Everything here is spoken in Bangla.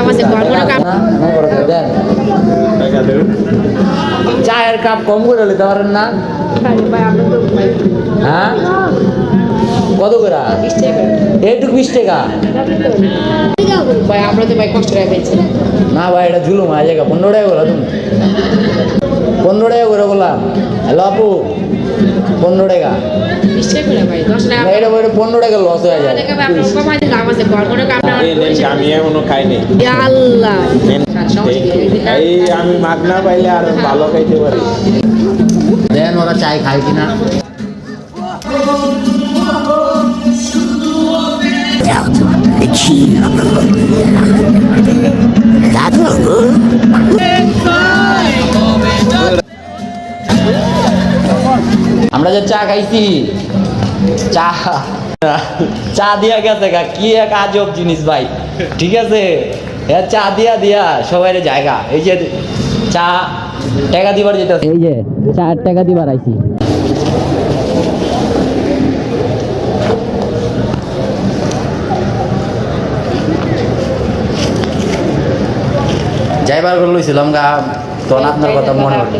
আছে চায়ের কাপ কম করে নিতে পারেন না? হ্যাঁ? কত করে? টাকা এইটুকু বিশ টাকা? ভাই আমরা তো ভাই কষ্ট পেয়েছি না ভাই এটা জুলুম আজ জায়গা। পনেরো টাকা করে তুমি পনেরো টাকা করে বললাম। হ্যালো আপু। পনেরো টাকা। পনেরো টাকা লস হয়ে যায়। মনে আমি এখনও খাইনি। এই আমি মাগনা পাইলে আর ভালো খাইতে পারি। দেন ওরা চাই খাই কিনা। আমরা যে চা খাইছি। চা। চা দিয়া গেছে গা কি এক আজব জিনিস ভাই। ঠিক আছে? হ্যাঁ চা দিয়া দিয়া সবাই জায়গা। এই যে চা টাকা দিবার যেটা এই যে চার টাকা দিবার আইছি। যাইবার করে লইছিলাম গা তখন আপনার কথা মনে হলো